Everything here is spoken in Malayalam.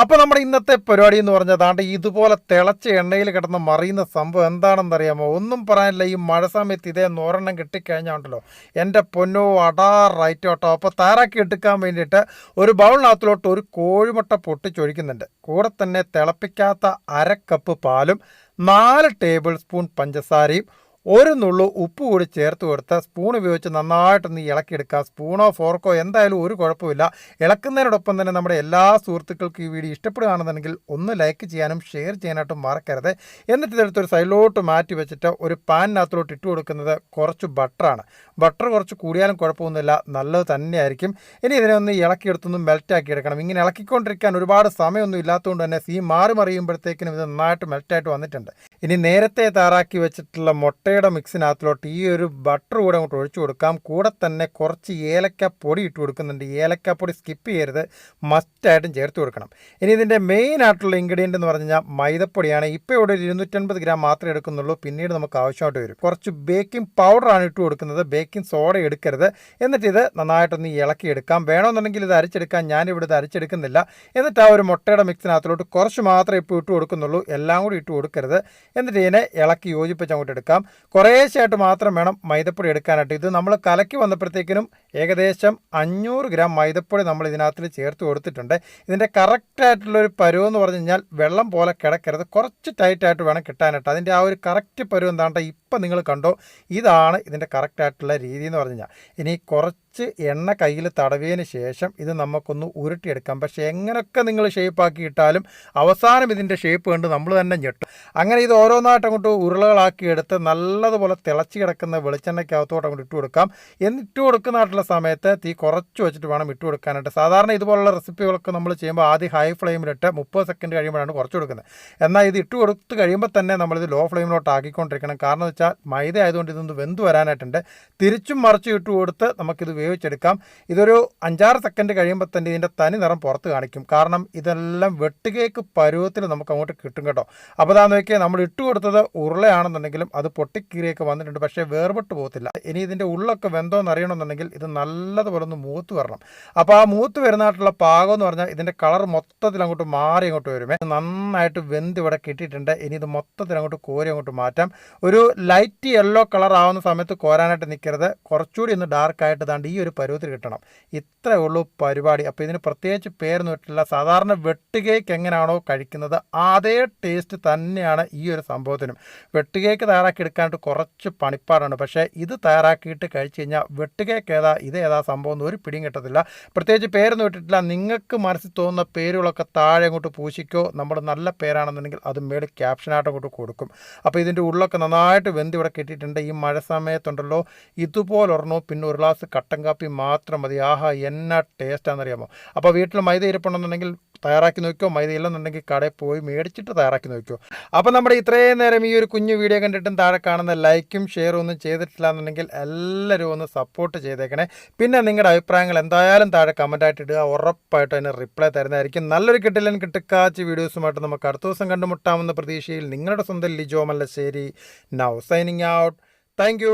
അപ്പോൾ നമ്മുടെ ഇന്നത്തെ പരിപാടി എന്ന് പറഞ്ഞാൽ താണ്ട് ഇതുപോലെ തിളച്ച എണ്ണയിൽ കിടന്ന് മറിയുന്ന സംഭവം എന്താണെന്ന് അറിയാമോ ഒന്നും പറയാനില്ല. ഈ മഴ സമയത്ത് ഇതേ നൂറെണ്ണം കിട്ടിക്കഴിഞ്ഞാൽ ഉണ്ടല്ലോ എന്റെ പൊന്നോ അടാ റൈറ്റ് കേട്ടോ അപ്പോൾ തയ്യാറാക്കി എടുക്കാൻ വേണ്ടിയിട്ട് ഒരു ബൗളിനകത്തിലോട്ട് ഒരു കോഴിമുട്ട പൊട്ടിച്ചൊഴിക്കുന്നുണ്ട്. കൂടെ തന്നെ തിളപ്പിക്കാത്ത അര കപ്പ് പാലും നാല് ടേബിൾ സ്പൂൺ പഞ്ചസാരയും ഒരു നുള്ളു ഉപ്പ് കൂടി ചേർത്ത് കൊടുത്ത് സ്പൂൺ ഉപയോഗിച്ച് നന്നായിട്ടൊന്ന് ഇളക്കിയെടുക്കുക. സ്പൂണോ ഫോർക്കോ എന്തായാലും ഒരു കുഴപ്പമില്ല. ഇളക്കുന്നതിനോടൊപ്പം തന്നെ നമ്മുടെ എല്ലാ സുഹൃത്തുക്കൾക്കും ഈ വീഡിയോ ഇഷ്ടപ്പെടുകയാണെന്നുണ്ടെങ്കിൽ ഒന്ന് ലൈക്ക് ചെയ്യാനും ഷെയർ ചെയ്യാനായിട്ടും മറക്കരുത്. എന്നിട്ട് ഇതെടുത്തൊരു സൈഡിലോട്ട് മാറ്റി വെച്ചിട്ട് ഒരു പാനിനകത്തോട്ട് ഇട്ട് കൊടുക്കുന്നത് കുറച്ച് ബട്ടറാണ് ബട്ടർ കുറച്ച് കൂടിയാലും കുഴപ്പമൊന്നുമില്ല. നല്ലത് തന്നെയായിരിക്കും. ഇനി ഇതിനെ ഒന്ന് ഇളക്കിയെടുത്തൊന്ന് മെൽറ്റാക്കി എടുക്കണം. ഇങ്ങനെ ഇളക്കിക്കൊണ്ടിരിക്കാൻ ഒരുപാട് സമയമൊന്നും ഇല്ലാത്തതുകൊണ്ട് തന്നെ സീ മാറി മറിയുമ്പോഴത്തേക്കിനും ഇത് നന്നായിട്ട് മെൽറ്റായിട്ട് വന്നിട്ടുണ്ട്. ഇനി നേരത്തെ താറാക്കി വെച്ചിട്ടുള്ള മുട്ടയുടെ മിക്സിനകത്തിലോട്ട് ഈ ഒരു ബട്ടർ കൂടെ അങ്ങോട്ട് ഒഴിച്ചു കൊടുക്കാം. കൂടെ തന്നെ കുറച്ച് ഏലക്ക പൊടി ഇട്ട് കൊടുക്കുന്നുണ്ട്. ഏലക്ക പൊടി സ്കിപ്പ് ചെയ്യരുത്. മസ്റ്റായിട്ടും ചേർത്ത് കൊടുക്കണം. ഇനി ഇതിന്റെ മെയിൻ ആയിട്ടുള്ള ഇൻഗ്രീഡിയന്റ് എന്ന് പറഞ്ഞു കഴിഞ്ഞാൽ മൈദപ്പൊടിയാണ്. ഇപ്പോൾ ഇവിടെ ഒരു ഇരുന്നൂറ്റൻപത് ഗ്രാം മാത്രമേ എടുക്കുന്നുള്ളൂ. പിന്നീട് നമുക്ക് ആവശ്യമായിട്ട് വരും. കുറച്ച് ബേക്കിംഗ് പൗഡറാണ് ഇട്ട് കൊടുക്കുന്നത്. ബേക്കിംഗ് സോഡ എടുക്കരുത്. എന്നിട്ട് ഇത് നന്നായിട്ടൊന്ന് ഇളക്കിയെടുക്കാം വേണമെന്നുണ്ടെങ്കിൽ ഇത് അരച്ചെടുക്കാം. ഞാനിവിടെ ഇത് അരച്ചെടുക്കുന്നില്ല. എന്നിട്ട് ആ ഒരു മുട്ടയുടെ മിക്സിനകത്തിലോട്ട് കുറച്ച് മാത്രമേ ഇപ്പോൾ ഇട്ട് കൊടുക്കുന്നുള്ളൂ. എല്ലാം കൂടി ഇട്ട് കൊടുക്കരുത്. എന്നിട്ട് ഇതിനെ ഇളക്കി യോജിപ്പിച്ച് അങ്ങോട്ട് എടുക്കാം. കുറേശ്ശായിട്ട് മാത്രം വേണം മൈദപ്പൊടി എടുക്കാനായിട്ട്. ഇത് നമ്മൾ കലക്കി വന്നപ്പോഴത്തേക്കിനും ഏകദേശം അഞ്ഞൂറ് ഗ്രാം മൈദപ്പൊടി നമ്മൾ ഇതിനകത്ത് ചേർത്ത് കൊടുത്തിട്ടുണ്ട്. ഇതിന്റെ കറക്റ്റായിട്ടുള്ളൊരു പരുവം എന്ന് പറഞ്ഞു കഴിഞ്ഞാൽ വെള്ളം പോലെ കിടക്കരുത്. കുറച്ച് ടൈറ്റായിട്ട് വേണം കിട്ടാനായിട്ട്. അതിന്റെ ആ ഒരു കറക്റ്റ് പരുവം എന്താണ്ട് ഇപ്പം നിങ്ങൾ കണ്ടോ? ഇതാണ് ഇതിന്റെ കറക്റ്റായിട്ടുള്ള രീതി എന്ന് പറഞ്ഞു കഴിഞ്ഞാൽ. ഇനി കുറച്ച് എണ്ണ കയ്യിൽ തടവിയതിന് ശേഷം ഇത് നമുക്കൊന്ന് ഉരുട്ടിയെടുക്കാം. പക്ഷേ എങ്ങനെയൊക്കെ നിങ്ങൾ ഷേപ്പാക്കി ഇട്ടാലും അവസാനം ഇതിന്റെ ഷേപ്പ് കണ്ട് നമ്മൾ തന്നെ ഞെട്ടും. അങ്ങനെ ഇത് ഓരോന്നായിട്ട് അങ്ങോട്ട് ഉരുളകളാക്കി എടുത്ത് നല്ലതുപോലെ തിളച്ച് കിടക്കുന്ന വെളിച്ചെണ്ണയ്ക്കകത്തോട്ട് അങ്ങോട്ട് ഇട്ട് കൊടുക്കാം. എന്നിട്ട് കൊടുക്കുന്നതായിട്ടുള്ള സമയത്ത് തീ കുറച്ച് വെച്ചിട്ട് വേണം ഇട്ട് കൊടുക്കാനായിട്ട്. സാധാരണ ഇതുപോലുള്ള റെസിപ്പികളൊക്കെ നമ്മൾ ചെയ്യുമ്പോൾ ആദ്യം ഹൈ ഫ്ലെയിമിലിട്ട് മുപ്പത് സെക്കൻഡ് കഴിയുമ്പോഴാണ് കുറച്ച് കൊടുക്കുന്നത്. എന്നാൽ ഇത് ഇട്ട് കൊടുത്ത് കഴിയുമ്പോൾ തന്നെ നമ്മളിത് ലോ ഫ്ലെയിമിലോട്ട് ആക്കിക്കൊണ്ടിരിക്കണം. കാരണം വെച്ചാൽ മൈദ ആയതുകൊണ്ട് ഇതൊന്ന് വെന്ത് വരാനായിട്ടുണ്ട്. തിരിച്ചും മറിച്ചും ഇട്ട് കൊടുത്ത് നമുക്കിത് വേവിച്ചെടുക്കാം ഇതൊരു അഞ്ചാറ് സെക്കൻഡ് കഴിയുമ്പോൾ തന്നെ ഇതിന്റെ തനി നിറം പുറത്ത് കാണിക്കും. കാരണം ഇതെല്ലാം വെട്ടുകേക്ക് പരുവത്തിൽ നമുക്ക് അങ്ങോട്ട് കിട്ടും കേട്ടോ. അപ്പോൾ അതാന്ന് നോക്കിയാൽ നമ്മൾ ഇട്ട് കൊടുത്തത് ഉരുളയാണെന്നുണ്ടെങ്കിലും അത് പൊട്ടിക്കീറിയൊക്കെ വന്നിട്ടുണ്ട്. പക്ഷേ വേർപെട്ട് പോകത്തില്ല. ഇനി ഇതിന്റെ ഉള്ളൊക്കെ വെന്തോന്ന് അറിയണമെന്നുണ്ടെങ്കിൽ ഇത് നല്ലതുപോലെ ഒന്ന് മൂത്ത് വരണം. അപ്പോൾ ആ മൂത്ത് വരുന്നതായിട്ടുള്ള പാകം എന്ന് പറഞ്ഞാൽ ഇതിന്റെ കളർ മൊത്തത്തിൽ അങ്ങോട്ട് മാറി അങ്ങോട്ട് വരുമേ നന്നായിട്ട് വെന്ത് ഇവിടെ കിട്ടിയിട്ടുണ്ട്. ഇനി ഇത് മൊത്തത്തിൽ അങ്ങോട്ട് കോരി അങ്ങോട്ട് മാറ്റാം. ഒരു ലൈറ്റ് യെല്ലോ കളർ ആവുന്ന സമയത്ത് കോരാനായിട്ട് നിൽക്കരുത് കുറച്ചുകൂടി ഒന്ന് ഡാർക്ക് ആയിട്ട് ദാണ്ട് ഈ ഒരു പരുവത്തിൽ കിട്ടണം. ഇത്രേ ഉള്ളൂ പരിപാടി. അപ്പോൾ ഇതിന് പ്രത്യേകിച്ച് പേരൊന്നും ഇട്ടില്ല സാധാരണ വെട്ടുകേക്ക് എങ്ങനെയാണോ കഴിക്കുന്നത് അതേ ടേസ്റ്റ് തന്നെയാണ് ഈ ഒരു സംഭവത്തിനും. വെട്ടുകേക്ക് തയ്യാറാക്കി എടുക്കാനായിട്ട് കുറച്ച് പണിപ്പാടാണ്. പക്ഷേ ഇത് തയ്യാറാക്കിയിട്ട് കഴിച്ച് കഴിഞ്ഞാൽ വെട്ടുകേക്ക് ഏതാ ഇത് ഏതാ സംഭവം എന്ന് ഒരു പിടിയും കിട്ടത്തില്ല. പ്രത്യേകിച്ച് പേരൊന്നും ഇട്ടിട്ടില്ല. നിങ്ങൾക്ക് മനസ്സിൽ തോന്നുന്ന പേരുകളൊക്കെ താഴെ അങ്ങോട്ട് പൂശിക്കോ. നമ്മൾ നല്ല പേരാണെന്നുണ്ടെങ്കിൽ അത് മേളിൽ ക്യാപ്ഷനായിട്ട് അങ്ങോട്ട് കൊടുക്കും. അപ്പോൾ ഇതിന്റെ ഉള്ളൊക്കെ നന്നായിട്ട് വെന്തി ഇവിടെ കെട്ടിയിട്ടുണ്ട്. ഈ മഴ സമയത്തുണ്ടല്ലോ. ഇതുപോലെ ഒരെണ്ണോ പിന്നെ ഒരു ഗ്ലാസ് കട്ടൻ കാപ്പി മാത്രം മതി. ആഹാ എന്നാ ടേസ്റ്റാണെന്നറിയാമോ? അപ്പോൾ വീട്ടിൽ മൈദ ഇരിപ്പുണ്ടെന്നുണ്ടെങ്കിൽ തയ്യാറാക്കി നോക്കിയോ മൈദ ഇല്ലെന്നുണ്ടെങ്കിൽ കടയിൽ പോയി മേടിച്ചിട്ട് തയ്യാറാക്കി നോക്കിയോ അപ്പോൾ നമ്മുടെ ഇത്രയും നേരം ഈ ഒരു കുഞ്ഞു വീഡിയോ കണ്ടിട്ടും താഴെ കാണുന്ന ലൈക്കും ഷെയറും ഒന്നും ചെയ്തിട്ടില്ല എന്നുണ്ടെങ്കിൽ എല്ലാവരും ഒന്ന് സപ്പോർട്ട് ചെയ്തേക്കണേ. പിന്നെ നിങ്ങളുടെ അഭിപ്രായങ്ങൾ എന്തായാലും താഴെ കമന്റായിട്ട് ഇടുക. ഉറപ്പായിട്ടും അതിന് റിപ്ലൈ തരുന്നതായിരിക്കും. നല്ലൊരു കിട്ടില്ലൻ കിട്ടിക്കാച്ച് വീഡിയോസുമായിട്ട് നമുക്ക് അടുത്ത ദിവസം കണ്ടുമുട്ടാമെന്ന പ്രതീക്ഷയിൽ നിങ്ങളുടെ സ്വന്തം Lijo Mallassery. Now signing out thank